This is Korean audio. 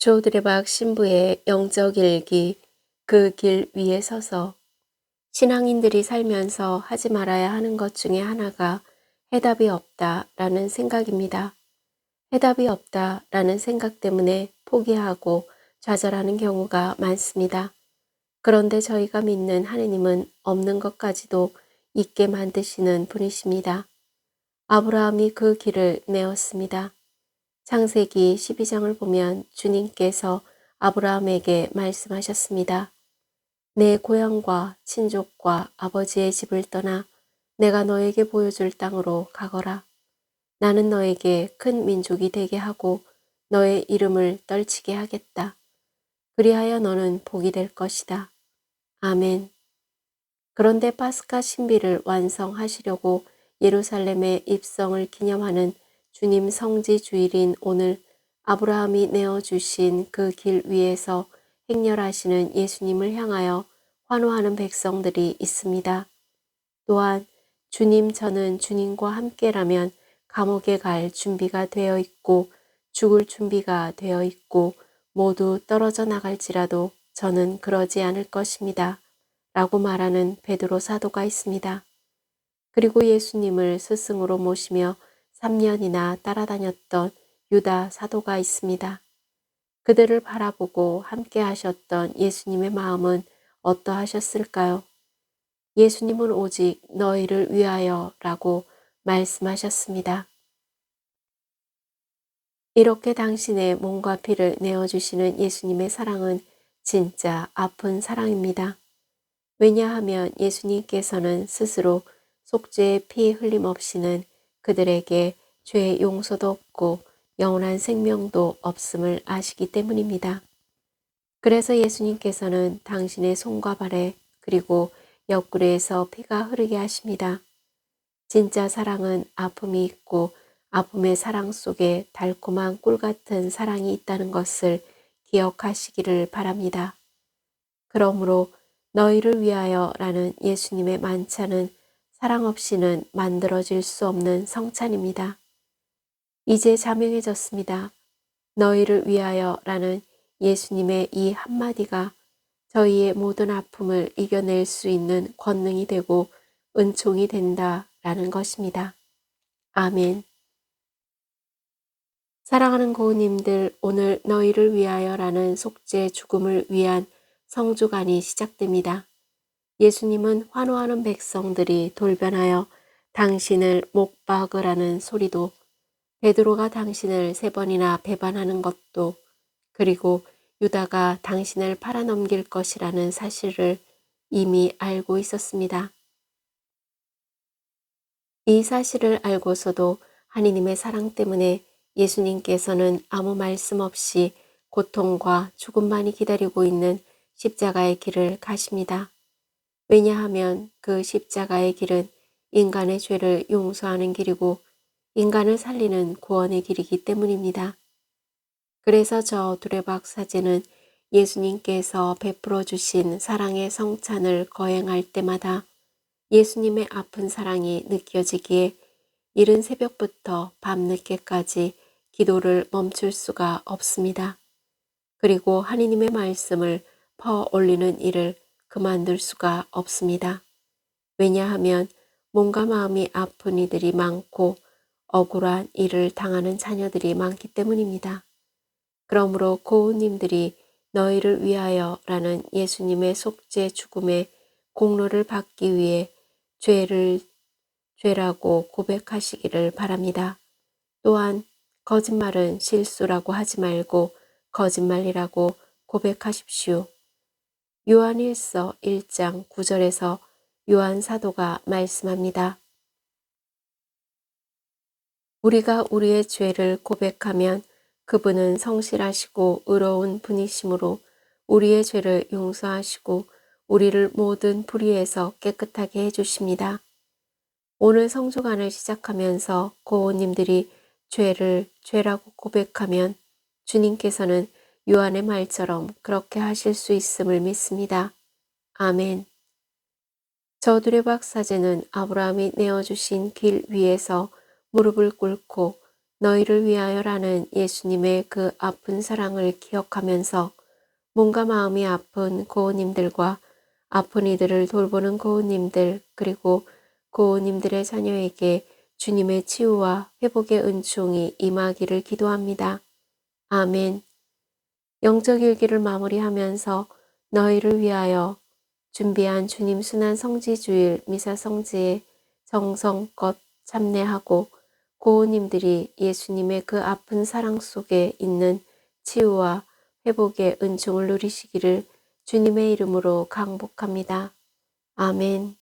조드레박 신부의 영적 일기 그 길 위에 서서 신앙인들이 살면서 하지 말아야 하는 것 중에 하나가 해답이 없다라는 생각입니다. 해답이 없다라는 생각 때문에 포기하고 좌절하는 경우가 많습니다. 그런데 저희가 믿는 하느님은 없는 것까지도 있게 만드시는 분이십니다. 아브라함이 그 길을 내었습니다. 창세기 12장을 보면 주님께서 아브라함에게 말씀하셨습니다. 내 고향과 친족과 아버지의 집을 떠나 내가 너에게 보여줄 땅으로 가거라. 나는 너에게 큰 민족이 되게 하고 너의 이름을 떨치게 하겠다. 그리하여 너는 복이 될 것이다. 아멘. 그런데 파스카 신비를 완성하시려고 예루살렘의 입성을 기념하는 주님 성지 주일인 오늘 아브라함이 내어주신 그 길 위에서 행렬하시는 예수님을 향하여 환호하는 백성들이 있습니다. 또한 주님 저는 주님과 함께라면 감옥에 갈 준비가 되어 있고 죽을 준비가 되어 있고 모두 떨어져 나갈지라도 저는 그러지 않을 것입니다. 라고 말하는 베드로 사도가 있습니다. 그리고 예수님을 스승으로 모시며 3년이나 따라다녔던 유다 사도가 있습니다. 그들을 바라보고 함께 하셨던 예수님의 마음은 어떠하셨을까요? 예수님은 오직 너희를 위하여 라고 말씀하셨습니다. 이렇게 당신의 몸과 피를 내어주시는 예수님의 사랑은 진짜 아픈 사랑입니다. 왜냐하면 예수님께서는 스스로 속죄의 피 흘림 없이는 그들에게 죄의 용서도 없고 영원한 생명도 없음을 아시기 때문입니다. 그래서 예수님께서는 당신의 손과 발에 그리고 옆구리에서 피가 흐르게 하십니다. 진짜 사랑은 아픔이 있고 아픔의 사랑 속에 달콤한 꿀 같은 사랑이 있다는 것을 기억하시기를 바랍니다. 그러므로 너희를 위하여 라는 예수님의 만찬은 사랑 없이는 만들어질 수 없는 성찬입니다. 이제 자명해졌습니다. 너희를 위하여 라는 예수님의 이 한마디가 저희의 모든 아픔을 이겨낼 수 있는 권능이 되고 은총이 된다 라는 것입니다. 아멘. 사랑하는 고우님들, 오늘 너희를 위하여 라는 속죄 죽음을 위한 성주간이 시작됩니다. 예수님은 환호하는 백성들이 돌변하여 당신을 못 박으라는 소리도 베드로가 당신을 세 번이나 배반하는 것도 그리고 유다가 당신을 팔아넘길 것이라는 사실을 이미 알고 있었습니다. 이 사실을 알고서도 하느님의 사랑 때문에 예수님께서는 아무 말씀 없이 고통과 죽음만이 기다리고 있는 십자가의 길을 가십니다. 왜냐하면 그 십자가의 길은 인간의 죄를 용서하는 길이고 인간을 살리는 구원의 길이기 때문입니다. 그래서 저 두레박 사제는 예수님께서 베풀어 주신 사랑의 성찬을 거행할 때마다 예수님의 아픈 사랑이 느껴지기에 이른 새벽부터 밤늦게까지 기도를 멈출 수가 없습니다. 그리고 하느님의 말씀을 퍼 올리는 일을 그만둘 수가 없습니다. 왜냐하면 몸과 마음이 아픈 이들이 많고 억울한 일을 당하는 자녀들이 많기 때문입니다. 그러므로 고우님들이 너희를 위하여 라는 예수님의 속죄 죽음의 공로를 받기 위해 죄를 죄라고 고백하시기를 바랍니다. 또한 거짓말은 실수라고 하지 말고 거짓말이라고 고백하십시오. 요한일서 1장 9절에서 요한 사도가 말씀합니다. 우리가 우리의 죄를 고백하면 그분은 성실하시고 의로운 분이시므로 우리의 죄를 용서하시고 우리를 모든 불의에서 깨끗하게 해주십니다. 오늘 성주간을 시작하면서 고우님들이 죄를 죄라고 고백하면 주님께서는 요한의 말처럼 그렇게 하실 수 있음을 믿습니다. 아멘. 저들의 박사제는 아브라함이 내어주신 길 위에서 무릎을 꿇고 너희를 위하여라는 예수님의 그 아픈 사랑을 기억하면서 몸과 마음이 아픈 고우님들과 아픈 이들을 돌보는 고우님들 그리고 고우님들의 자녀에게 주님의 치유와 회복의 은총이 임하기를 기도합니다. 아멘. 영적 일기를 마무리하면서 너희를 위하여 준비한 주님 순환 성지 주일 미사 성지에 정성껏 참내하고 고우님들이 예수님의 그 아픈 사랑 속에 있는 치유와 회복의 은총을 누리시기를 주님의 이름으로 강복합니다. 아멘.